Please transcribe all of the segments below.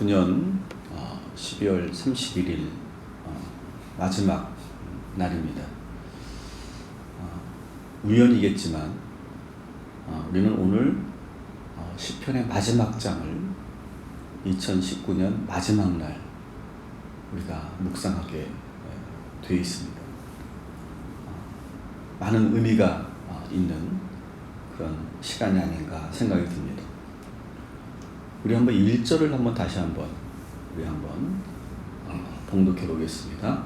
2019년 12월 31일 어, 마지막 날입니다. 어, 우연이겠지만 어, 우리는 오늘 어, 시편의 마지막 장을 2019년 마지막 날 우리가 묵상하게 예, 되어 있습니다. 어, 많은 의미가 어, 있는 그런 시간이 아닌가 생각이 듭니다. 우리 한번 1절을 한번 다시 한번 우리 한번 어, 봉독해 보겠습니다.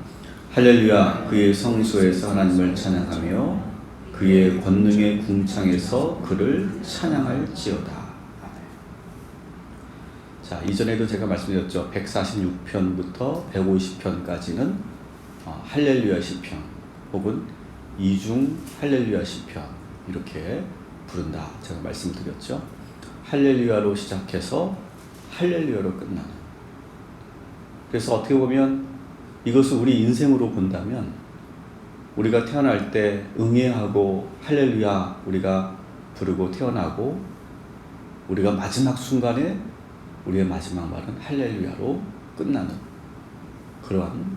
할렐루야 그의 성소에서 하나님을 찬양하며 그의 권능의 궁창에서 그를 찬양할지어다. 자 이전에도 제가 말씀드렸죠. 146편부터 150편까지는 어, 할렐루야 시편 혹은 이중 할렐루야 시편 이렇게 부른다. 제가 말씀드렸죠. 할렐루야로 시작해서 할렐루야로 끝나는. 그래서 어떻게 보면 이것을 우리 인생으로 본다면 우리가 태어날 때 응애하고 할렐루야 우리가 부르고 태어나고 우리가 마지막 순간에 우리의 마지막 말은 할렐루야로 끝나는 그러한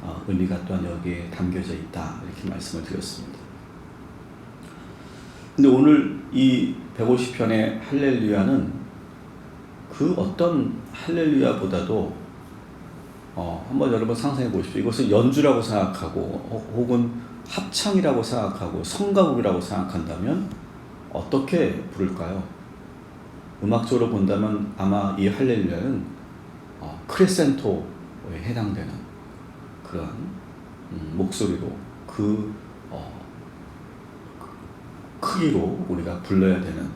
어, 의미가 또한 여기에 담겨져 있다 이렇게 말씀을 드렸습니다. 근데 오늘 이 150편의 할렐루야는 그 어떤 할렐루야보다도 어, 한번 여러분 상상해 보십시오. 이것을 연주라고 생각하고 혹은 합창이라고 생각하고 성가곡이라고 생각한다면 어떻게 부를까요? 음악적으로 본다면 아마 이 할렐루야는 어, 크레센토에 해당되는 그런 음, 목소리로 그 어, 크기로 우리가 불러야 되는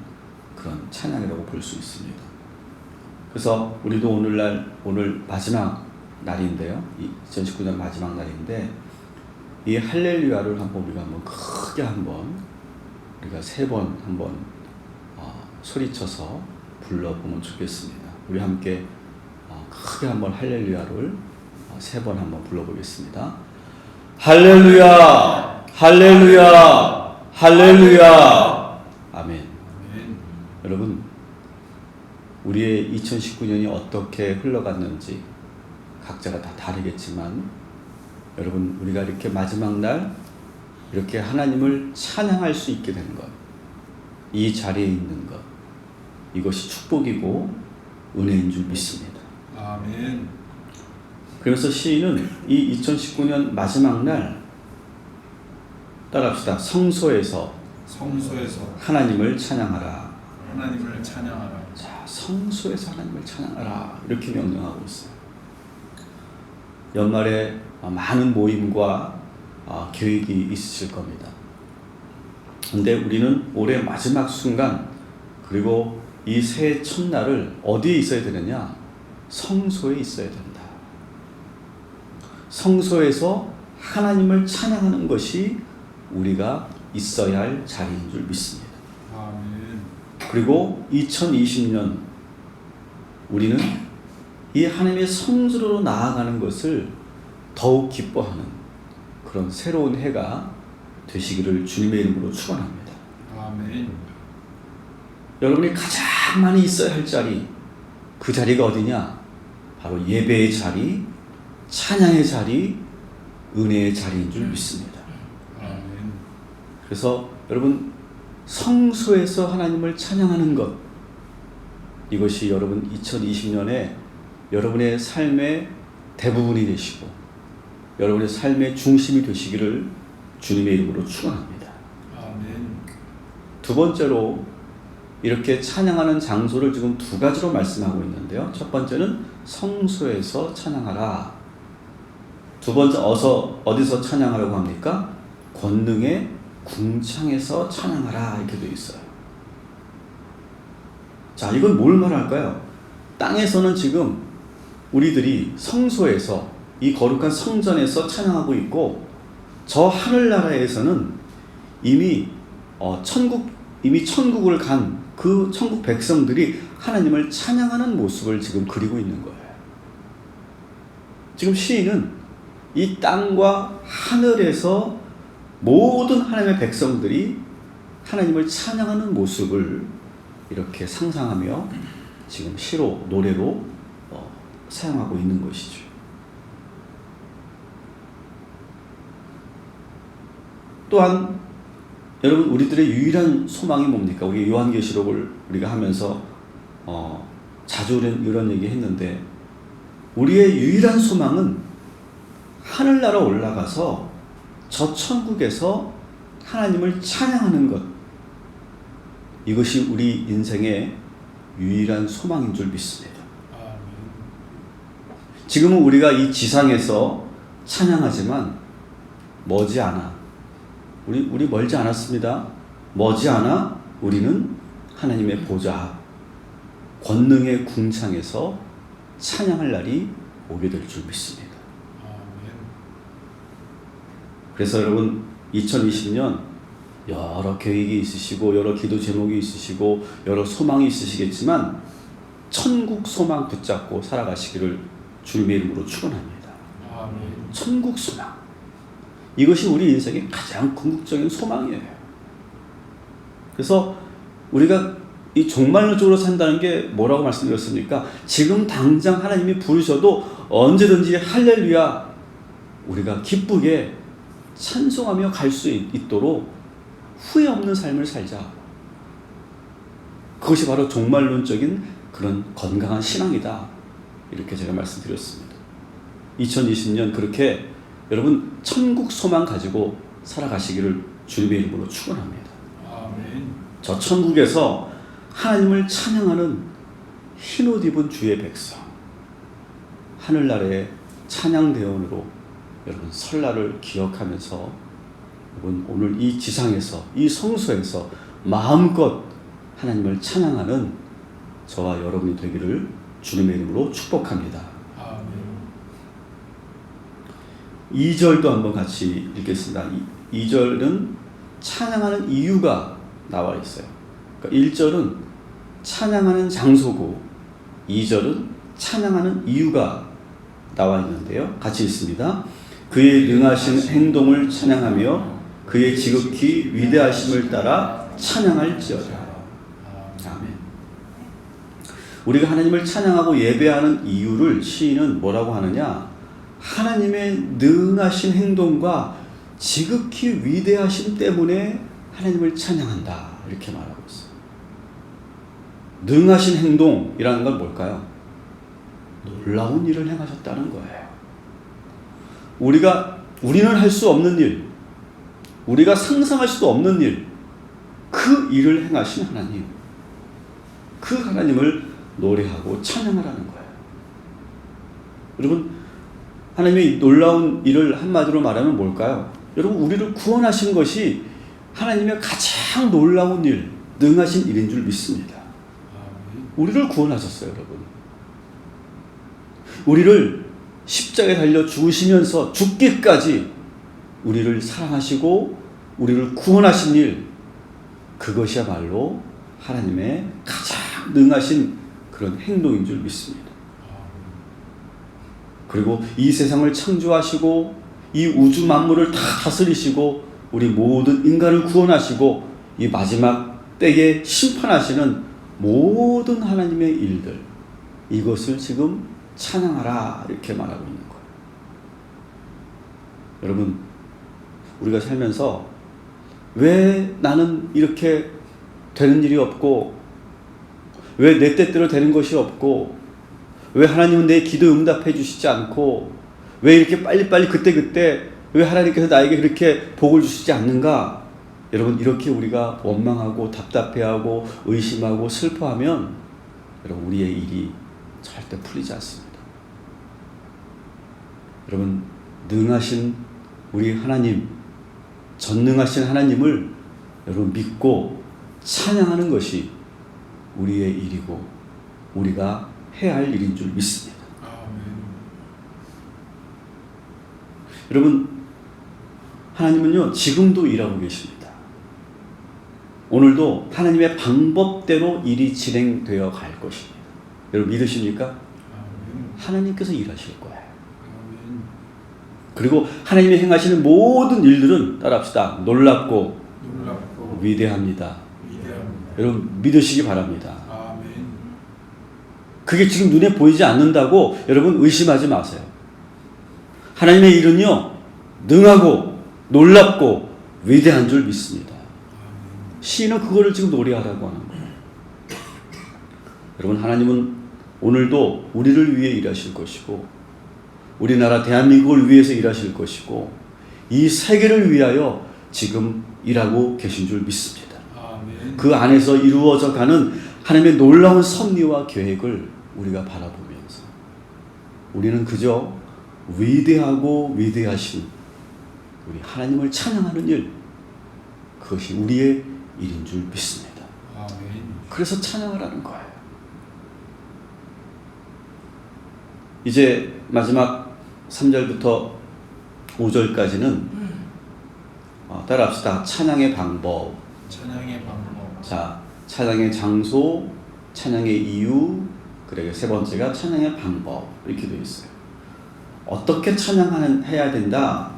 그런 찬양이라고 볼 수 있습니다. 그래서 우리도 오늘날 오늘 마지막 날인데요. 2019년 마지막 날인데 이 할렐루야를 한번 우리가 한번 크게 한번 우리가 세 번 한번 어, 소리쳐서 불러보면 좋겠습니다. 우리 함께 어, 크게 한번 할렐루야를 어, 세번 한번 불러보겠습니다. 할렐루야, 할렐루야, 할렐루야. 아멘. 아멘. 여러분, 우리의 2019년이 어떻게 흘러갔는지 각자가 다 다르겠지만, 여러분, 우리가 이렇게 마지막 날 이렇게 하나님을 찬양할 수 있게 된 것, 이 자리에 있는 것, 이것이 축복이고 은혜인 줄 믿습니다. 아멘. 그래서 시인은 이 2019년 마지막 날 따라합시다. 성소에서 성소에서 하나님을 찬양하라. 하나님을 찬양하라. 자, 성소에서 하나님을 찬양하라. 이렇게 명령하고 있어요. 연말에 많은 모임과 어, 계획이 있으실 겁니다. 근데 우리는 올해 마지막 순간 그리고 이 새해 첫날을 어디에 있어야 되느냐? 성소에 있어야 된다. 성소에서 하나님을 찬양하는 것이 우리가 있어야 할 자리인 줄 믿습니다. 그리고 2020년 우리는 이 하나님의 성소로 나아가는 것을 더욱 기뻐하는 그런 새로운 해가 되시기를 주님의 이름으로 축원합니다. 아멘. 여러분이 가장 많이 있어야 할 자리 그 자리가 어디냐? 바로 예배의 자리, 찬양의 자리, 은혜의 자리인 줄 믿습니다. 그래서 여러분 성소에서 하나님을 찬양하는 것 이것이 여러분 2020년에 여러분의 삶의 대부분이 되시고 여러분의 삶의 중심이 되시기를 주님의 이름으로 축원합니다. 아멘. 두 번째로 이렇게 찬양하는 장소를 지금 두 가지로 말씀하고 있는데요. 첫 번째는 성소에서 찬양하라. 두 번째 어서 어디서 찬양하라고 합니까? 권능의 궁창에서 찬양하라 이렇게 되어 있어요. 자, 이건 뭘 말할까요? 땅에서는 지금 우리들이 성소에서 이 거룩한 성전에서 찬양하고 있고 저 하늘나라에서는 이미 어, 천국 이미 천국을 간 그 천국 백성들이 하나님을 찬양하는 모습을 지금 그리고 있는 거예요. 지금 시인은 이 땅과 하늘에서 모든 하나님의 백성들이 하나님을 찬양하는 모습을 이렇게 상상하며 지금 시로 노래로 사용하고 있는 것이죠. 또한 여러분 우리들의 유일한 소망이 뭡니까? 우리 요한계시록을 우리가 하면서 어, 자주 이런, 이런 얘기 했는데 우리의 유일한 소망은 하늘나라 올라가서 저 천국에서 하나님을 찬양하는 것 이것이 우리 인생의 유일한 소망인 줄 믿습니다. 지금은 우리가 이 지상에서 찬양하지만 머지 않아. 우리 우리 멀지 않았습니다. 머지 않아 우리는 하나님의 보좌 앞, 권능의 궁창에서 찬양할 날이 오게 될 줄 믿습니다. 아멘. 그래서 여러분 2020년 여러 계획이 있으시고 여러 기도 제목이 있으시고 여러 소망이 있으시겠지만 천국 소망 붙잡고 살아가시기를 주님의 이름으로 축원합니다. 천국 소망. 이것이 우리 인생의 가장 궁극적인 소망이에요. 그래서 우리가 이 종말론적으로 산다는 게 뭐라고 말씀드렸습니까? 지금 당장 하나님이 부르셔도 언제든지 할렐루야 우리가 기쁘게 찬송하며 갈 수 있도록 후회 없는 삶을 살자. 그것이 바로 종말론적인 그런 건강한 신앙이다. 이렇게 제가 말씀드렸습니다. 2020년 그렇게 여러분 천국 소망 가지고 살아가시기를 주님의 이름으로 축원합니다. 아멘. 저 천국에서 하나님을 찬양하는 흰옷 입은 주의 백성 하늘나라의 찬양 대원으로 여러분 설날을 기억하면서 여러분 오늘 이 지상에서 이 성소에서 마음껏 하나님을 찬양하는 저와 여러분이 되기를 주님의 이름으로 축복합니다. 아멘. 2절도 한번 같이 읽겠습니다. 2절은 찬양하는 이유가 나와 있어요. 그러니까 1절은 찬양하는 장소고 2절은 찬양하는 이유가 나와 있는데요. 같이 읽습니다. 그의 능하신 행동을 찬양하며 그의 지극히 위대하심을 따라 찬양할지어다. 아멘. 우리가 하나님을 찬양하고 예배하는 이유를 시인은 뭐라고 하느냐? 하나님의 능하신 행동과 지극히 위대하심 때문에 하나님을 찬양한다. 이렇게 말하고 있어요. 능하신 행동이라는 건 뭘까요? 놀라운 일을 행하셨다는 거예요. 우리가 우리는 할 수 없는 일, 우리가 상상할 수도 없는 일, 그 일을 행하신 하나님, 그 하나님을 노래하고 찬양하라는 거예요. 여러분, 하나님의 놀라운 일을 한마디로 말하면 뭘까요? 여러분, 우리를 구원하신 것이 하나님의 가장 놀라운 일, 능하신 일인 줄 믿습니다. 우리를 구원하셨어요, 여러분. 우리를 십자가에 달려 죽으시면서 죽기까지 우리를 사랑하시고 우리를 구원하신 일, 그것이야말로 하나님의 가장 능하신 그런 행동인 줄 믿습니다. 그리고 이 세상을 창조하시고 이 우주 만물을 다 다스리시고 우리 모든 인간을 구원하시고 이 마지막 때에 심판하시는 모든 하나님의 일들 이것을 지금 찬양하라 이렇게 말하고 있는 거예요. 여러분 우리가 살면서 왜 나는 이렇게 되는 일이 없고 왜내 뜻대로 되는 것이 없고 왜 하나님은 내 기도 응답해 주시지 않고 왜 이렇게 빨리빨리 그때그때 왜 하나님께서 나에게 그렇게 복을 주시지 않는가? 여러분 이렇게 우리가 원망하고 답답해하고 의심하고 슬퍼하면 여러분 우리의 일이 절대 풀리지 않습니다. 여러분 능하신 우리 하나님 전능하신 하나님을 여러분 믿고 찬양하는 것이 우리의 일이고 우리가 해야 할 일인 줄 믿습니다. 여러분 하나님은요 지금도 일하고 계십니다. 오늘도 하나님의 방법대로 일이 진행되어 갈 것입니다. 여러분 믿으십니까? 하나님께서 일하실. 아멘. 그리고 하나님이 행하시는 모든 일들은 따라합시다. 놀랍고 놀랍고 위대합니다. 위대합니다. 여러분 믿으시기 바랍니다. 아멘. 그게 지금 눈에 보이지 않는다고 여러분 의심하지 마세요. 하나님의 일은요, 능하고 놀랍고 위대한 줄 믿습니다. 시인은 그거를 지금 노래하라고 하는 거예요. 여러분, 하나님은 오늘도 우리를 위해 일하실 것이고, 우리나라 대한민국을 위해서 일하실 것이고, 이 세계를 위하여 지금 일하고 계신 줄 믿습니다. 아멘. 그 안에서 이루어져 가는 하나님의 놀라운 섭리와 계획을 우리가 바라보면서 우리는 그저 위대하고 위대하신 우리 하나님을 찬양하는 일 그것이 우리의 일인 줄 믿습니다. 아멘. 그래서 찬양하라는 거예요. 이제 마지막 3절부터 5절까지는 어, 따라합시다. 찬양의 방법, 찬양의 방법. 자, 찬양의 장소, 찬양의 이유, 그리고 세 번째가 찬양의 방법 이렇게 되어 있어요. 어떻게 찬양하는 해야 된다?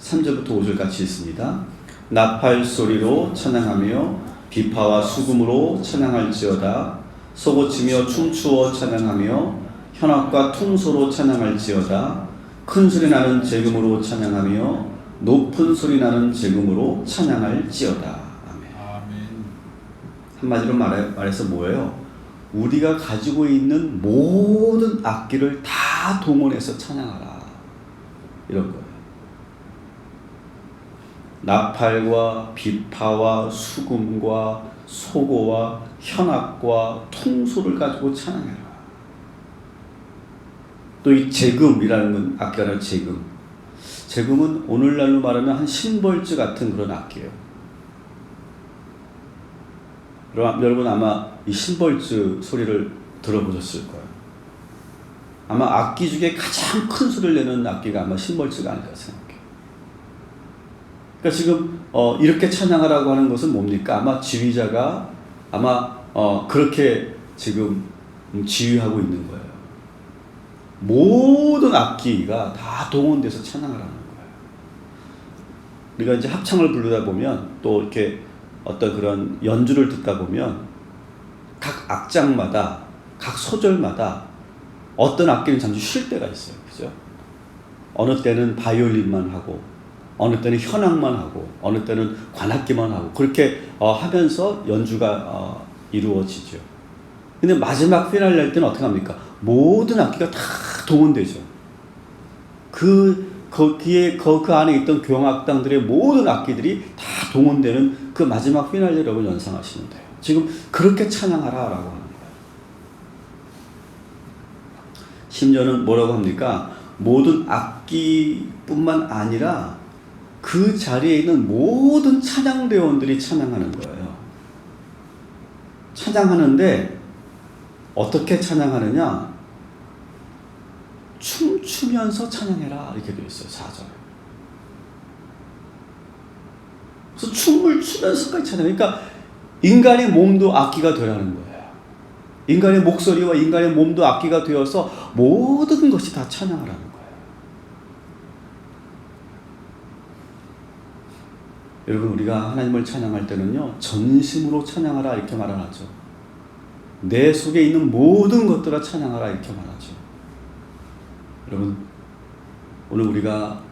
3절부터 5절 같이 있습니다. 나팔 소리로 찬양하며 비파와 수금으로 찬양할지어다. 소고치며 춤추어 찬양하며 현악과 퉁소로 찬양할지어다. 큰 소리 나는 재금으로 찬양하며 높은 소리 나는 재금으로 찬양할지어다. 아멘. 아멘. 한마디로 말해, 말해서 뭐예요? 우리가 가지고 있는 모든 악기를 다 동원해서 찬양하라. 이런 거예요. 나팔과 비파와 수금과 소고와 현악과 통소를 가지고 찬양해라. 또 이 재금이라는 건 악기가 재금. 재금은 오늘날로 말하면 한 신벌즈 같은 그런 악기예요. 여러분 아마 이 심벌즈 소리를 들어보셨을 거예요. 아마 악기 중에 가장 큰 소리를 내는 악기가 아마 심벌즈가 아닐까 생각해요. 그러니까 지금 어, 이렇게 찬양하라고 하는 것은 뭡니까? 아마 지휘자가 아마 어, 그렇게 지금 음, 지휘하고 있는 거예요. 모든 악기가 다 동원돼서 찬양을 하는 거예요. 우리가 이제 합창을 부르다 보면 또 이렇게 어떤 그런 연주를 듣다 보면 각 악장마다 각 소절마다 어떤 악기는 잠시 쉴 때가 있어요. 그죠? 어느 때는 바이올린만 하고 어느 때는 현악만 하고 어느 때는 관악기만 하고 그렇게 어, 하면서 연주가 어, 이루어지죠. 근데 마지막 피날레 할 때는 어떻게 합니까? 모든 악기가 다 동원되죠. 그 거기에 그, 그 안에 있던 교향악당들의 모든 악기들이 다 동원되는 그 마지막 피날레 여러분 연상하시면 돼요. 지금 그렇게 찬양하라라고 하는 거예요. 심지어는 뭐라고 합니까? 모든 악기뿐만 아니라 그 자리에 있는 모든 찬양대원들이 찬양하는 거예요. 찬양하는데 어떻게 찬양하느냐? 춤추면서 찬양해라 이렇게 되어 있어요. 4절. 그래서 춤을 추면서까지 찬양. 그러니까 인간의 몸도 악기가 되라는 거예요. 인간의 목소리와 인간의 몸도 악기가 되어서 모든 것이 다 찬양하라는 거예요. 여러분 우리가 하나님을 찬양할 때는요 전심으로 찬양하라 이렇게 말하죠. 내 속에 있는 모든 것들아 찬양하라 이렇게 말하죠. 여러분 오늘 우리가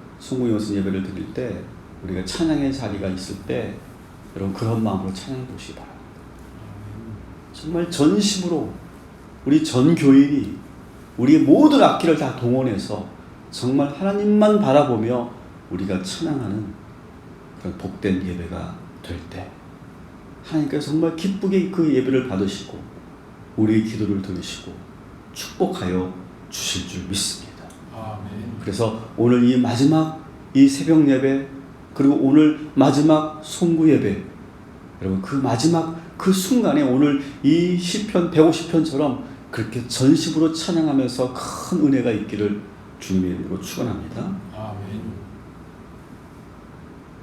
연습 예배를 드릴 때 우리가 찬양의 자리가 있을 때 여러분 그런 마음으로 찬양해 보시기 바랍니다. 정말 전심으로 우리 전 교인이 우리의 모든 악기를 다 동원해서 정말 하나님만 바라보며 우리가 찬양하는 그런 복된 예배가 될 때 하나님께서 정말 기쁘게 그 예배를 받으시고 우리의 기도를 들으시고 축복하여 주실 줄 믿습니다. 아멘. 그래서 오늘 이 마지막 이 새벽 예배 그리고 오늘 마지막 송구 예배 여러분 그 마지막 그 순간에 오늘 이 시편 150편처럼 그렇게 전심으로 찬양하면서 큰 은혜가 있기를 주님의 이름으로 축원합니다. 아멘.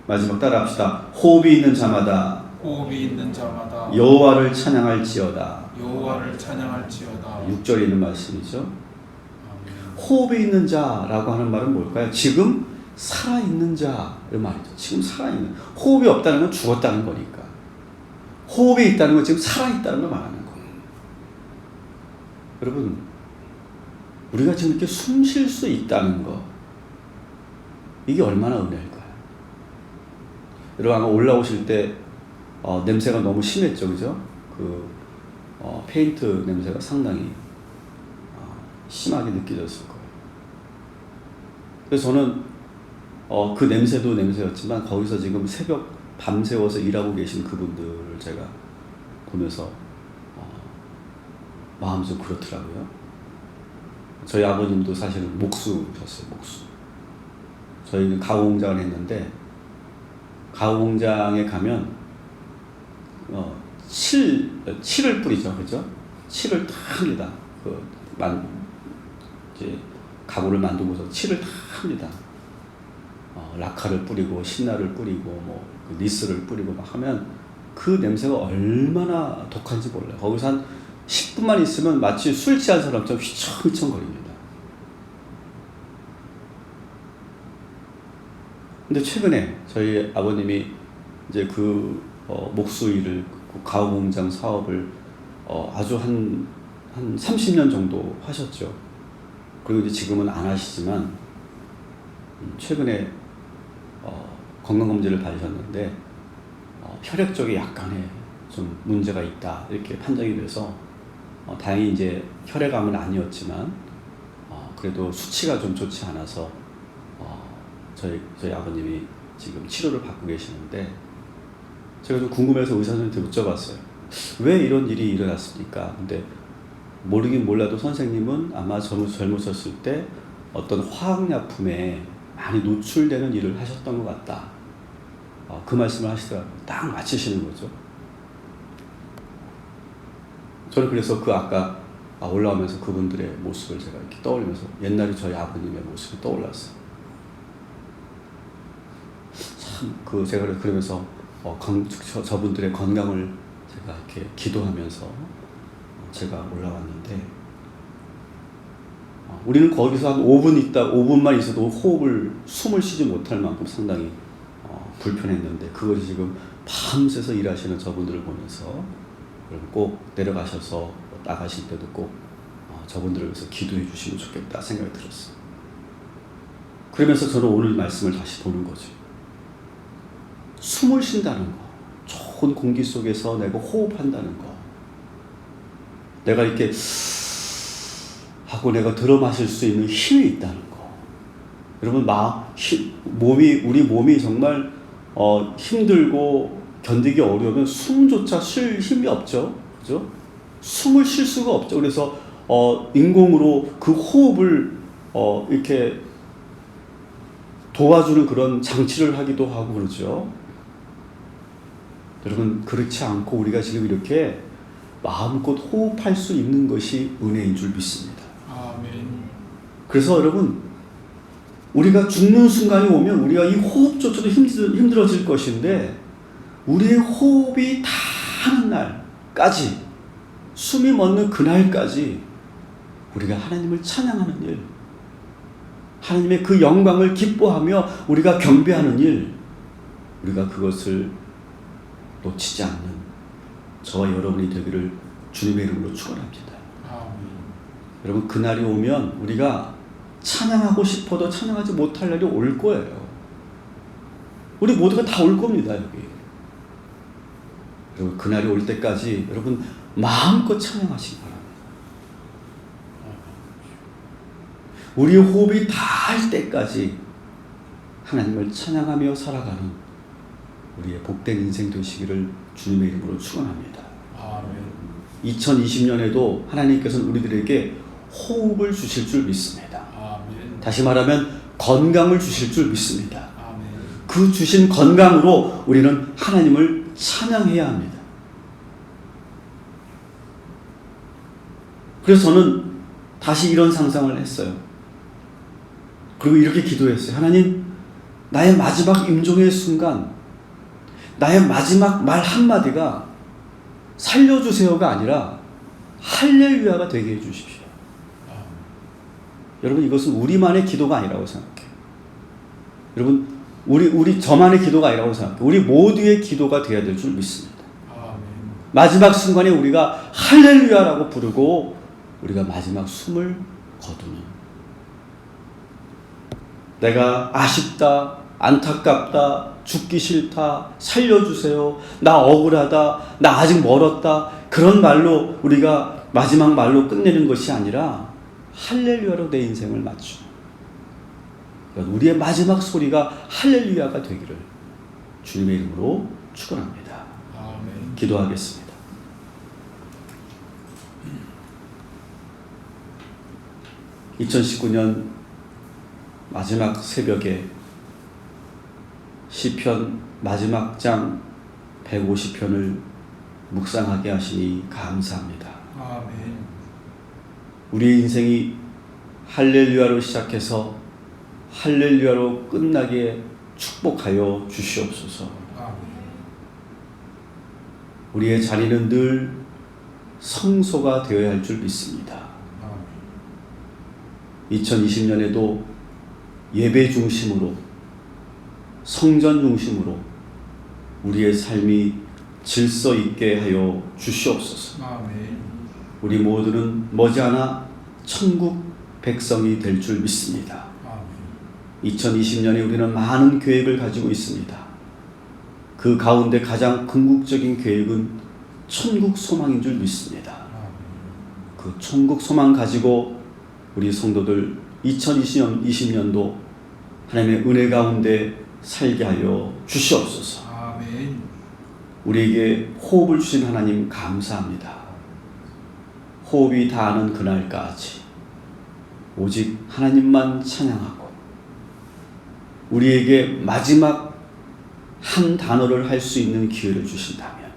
마지막 따라합시다. 호흡이 있는 자마다 호흡이 있는 자마다 여호와를 찬양할지어다. 여호와를 찬양할지어다. 6절에 있는 말씀이죠. 호흡이 있는 자라고 하는 말은 뭘까요? 지금 살아 있는 자의 말이죠. 지금 살아 있는. 호흡이 없다는 건 죽었다는 거니까. 호흡이 있다는 건 지금 살아 있다는 걸 말하는 거예요. 여러분 우리가 지금 이렇게 숨 쉴 수 있다는 거 이게 얼마나 은혜일까요? 여러분 아마 올라오실 때 어, 냄새가 너무 심했죠, 그죠? 그 어, 페인트 냄새가 상당히 어, 심하게 느껴졌을 거예요. 그래서 저는 어, 그 냄새도 냄새였지만 거기서 지금 새벽 밤새워서 일하고 계신 그분들을 제가 보면서 어, 마음이 좀 그렇더라고요. 저희 아버님도 사실은 목수셨어요, 목수. 저희는 가공장을 했는데 가공장에 가면 어, 칠, 칠을 뿌리죠, 그죠? 칠을 다 합니다. 그, 만, 이제, 가구를 만들고서 칠을 다 합니다. 어, 라카를 뿌리고, 신나를 뿌리고, 뭐, 그 니스를 뿌리고 막 하면 그 냄새가 얼마나 독한지 몰라요. 거기서 한 10분만 있으면 마치 술 취한 사람처럼 휘청휘청 거립니다. 근데 최근에 저희 아버님이 이제 그 어, 목수 일을 그 가구 공장 사업을 어, 아주 한, 한 30년 정도 하셨죠. 그리고 이제 지금은 안 하시지만 음, 최근에 어, 건강검진을 받으셨는데 어, 혈액 쪽에 약간의 좀 문제가 있다 이렇게 판정이 돼서 어, 다행히 이제 혈액암은 아니었지만 어, 그래도 수치가 좀 좋지 않아서 어, 저희 저희 아버님이 지금 치료를 받고 계시는데 제가 좀 궁금해서 의사 선생님한테 여쭤봤어요. 왜 이런 일이 일어났습니까? 근데 모르긴 몰라도 선생님은 아마 젊, 젊으셨을 때 어떤 화학약품에 많이 노출되는 일을 하셨던 것 같다. 어, 그 말씀을 하시더라고요. 딱 맞히시는 거죠. 저는 그래서 그 아까 아, 올라오면서 그분들의 모습을 제가 이렇게 떠올리면서 옛날에 저희 아버님의 모습이 떠올랐어요. 참, 그 제가 그러면서 어, 건, 저, 저분들의 건강을 제가 이렇게 기도하면서 어, 제가 올라왔는데 어, 우리는 거기서 한 5분 있다 5분만 있어도 호흡을 숨을 쉬지 못할 만큼 상당히 어, 불편했는데 그것이 지금 밤새서 일하시는 저분들을 보면서 꼭 내려가셔서 나가실 때도 꼭 어, 저분들을 위해서 기도해 주시면 좋겠다 생각이 들었어요. 그러면서 저는 오늘 말씀을 다시 보는 거죠. 숨을 쉰다는 거, 좋은 공기 속에서 내가 호흡한다는 거, 내가 이렇게 하고 내가 들어 마실 수 있는 힘이 있다는 거. 여러분 마음, 힘, 몸이 우리 몸이 정말 어, 힘들고 견디기 어려우면 숨조차 쉴 힘이 없죠, 그죠? 숨을 쉴 수가 없죠. 그래서 어, 인공으로 그 호흡을 어, 이렇게 도와주는 그런 장치를 하기도 하고 그러죠. 여러분 그렇지 않고 우리가 지금 이렇게 마음껏 호흡할 수 있는 것이 은혜인 줄 믿습니다. 아멘. 그래서 여러분 우리가 죽는 순간이 오면 우리가 이 호흡조차도 힘들, 힘들어질 것인데 우리의 호흡이 다 하는 날까지 숨이 멎는 그날까지 우리가 하나님을 찬양하는 일 하나님의 그 영광을 기뻐하며 우리가 경배하는 일 우리가 그것을 놓치지 않는 저와 여러분이 되기를 주님의 이름으로 축원합니다. 아멘. 여러분 그날이 오면 우리가 찬양하고 싶어도 찬양하지 못할 날이 올 거예요. 우리 모두가 다 올 겁니다 여기. 여러분 그날이 올 때까지 여러분 마음껏 찬양하시기 바랍니다. 우리의 호흡이 다 할 때까지 하나님을 찬양하며 살아가는 우리의 복된 인생 되시기를 주님의 이름으로 축원합니다. 아멘. 2020년에도 하나님께서는 우리들에게 호흡을 주실 줄 믿습니다. 아멘. 다시 말하면 건강을 주실 줄 믿습니다. 아멘. 그 주신 건강으로 우리는 하나님을 찬양해야 합니다. 그래서 저는 다시 이런 상상을 했어요. 그리고 이렇게 기도했어요. 하나님, 나의 마지막 임종의 순간, 나의 마지막 말 한마디가 살려주세요가 아니라 할렐루야가 되게 해주십시오. 여러분 이것은 우리만의 기도가 아니라고 생각해요. 여러분 우리 우리 저만의 기도가 아니라고 생각해요. 우리 모두의 기도가 되어야 될 줄 믿습니다. 마지막 순간에 우리가 할렐루야라고 부르고 우리가 마지막 숨을 거두는 내가 아쉽다, 안타깝다, 죽기 싫다, 살려주세요, 나 억울하다, 나 아직 멀었다, 그런 말로 우리가 마지막 말로 끝내는 것이 아니라 할렐루야로 내 인생을 맞추. 우리의 마지막 소리가 할렐루야가 되기를 주님의 이름으로 축원합니다. 기도하겠습니다. (2019년) 마지막 새벽에 시편 마지막 장 150편을 묵상하게 하시니 감사합니다. 아멘. 우리의 인생이 할렐루야로 시작해서 할렐루야로 끝나게 축복하여 주시옵소서. 아멘. 우리의 자리는 늘 성소가 되어야 할 줄 믿습니다. 아멘. 2020년에도 예배 중심으로 성전 중심으로 우리의 삶이 질서 있게 하여 주시옵소서. 아멘. 우리 모두는 머지않아 천국 백성이 될 줄 믿습니다. 아멘. 2020년에 우리는 많은 계획을 가지고 있습니다. 그 가운데 가장 궁극적인 계획은 천국 소망인 줄 믿습니다. 아멘. 그 천국 소망 가지고 우리 성도들 2020년 20년도 하나님의 은혜 가운데 살게 하여 주시옵소서. 아멘. 우리에게 호흡을 주신 하나님 감사합니다. 호흡이 닿는 그날까지 오직 하나님만 찬양하고 우리에게 마지막 한 단어를 할 수 있는 기회를 주신다면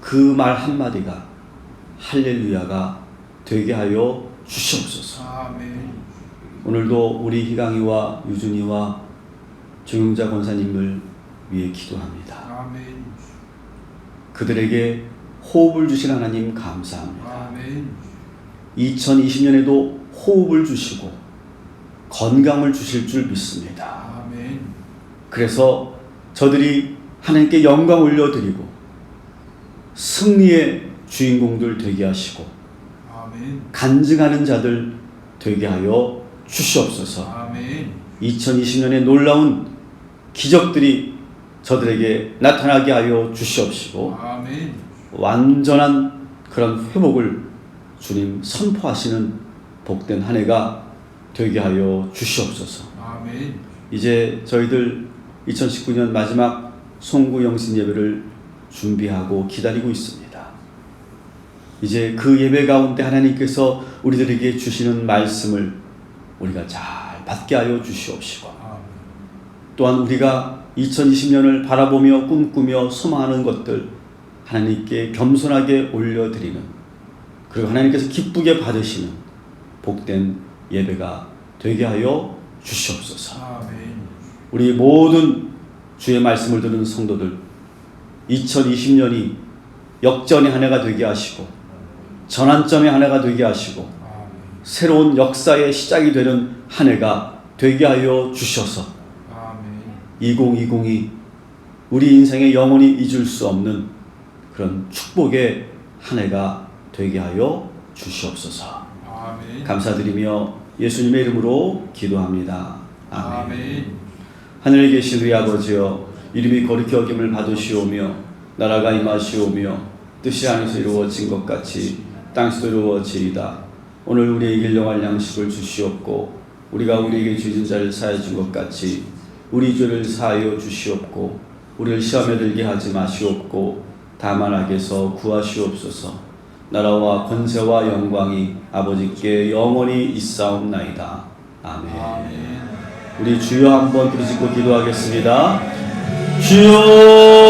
그 말 한마디가 할렐루야가 되게 하여 주시옵소서. 아멘. 오늘도 우리 희강이와 유준이와 정용자 권사님을 위해 기도합니다. 아멘. 그들에게 호흡을 주신 하나님 감사합니다. 아멘. 2020년에도 호흡을 주시고 건강을 주실 줄 믿습니다. 아멘. 그래서 저들이 하나님께 영광 올려드리고 승리의 주인공들 되게 하시고 아멘. 간증하는 자들 되게 하여 주시옵소서. 아멘. 2020년에 놀라운 기적들이 저들에게 나타나게 하여 주시옵시고 아멘. 완전한 그런 회복을 주님 선포하시는 복된 한 해가 되게 하여 주시옵소서. 아멘. 이제 저희들 2019년 마지막 송구 영신 예배를 준비하고 기다리고 있습니다. 이제 그 예배 가운데 하나님께서 우리들에게 주시는 말씀을 우리가 잘 받게 하여 주시옵시고. 또한 우리가 2020년을 바라보며 꿈꾸며 소망하는 것들 하나님께 겸손하게 올려드리는 그리고 하나님께서 기쁘게 받으시는 복된 예배가 되게 하여 주시옵소서. 우리 모든 주의 말씀을 듣는 성도들 2020년이 역전의 한 해가 되게 하시고 전환점의 한 해가 되게 하시고. 새로운 역사의 시작이 되는 한 해가 되게 하여 주셔서. 2020이 우리 인생에 영원히 잊을 수 없는 그런 축복의 한 해가 되게 하여 주시옵소서. 아멘. 감사드리며 예수님의 이름으로 기도합니다. 아멘. 아멘. 하늘에 계신 우리 아버지여 이름이 거룩히 여김을 받으시오며 나라가 임하시오며 뜻이 안에서 이루어진 것 같이 땅에서도 이루어지이다. 오늘 우리에게 일용할 양식을 주시옵고 우리가 우리에게 죄진 자를 사하여 준것 같이 우리 죄를 사하여 주시옵고 우리를 시험에 들게 하지 마시옵고 다만 악에서 구하시옵소서 나라와 권세와 영광이 아버지께 영원히 있사옵나이다. 아멘. 아멘. 우리 주여 한번 부르짖고 기도하겠습니다. 주여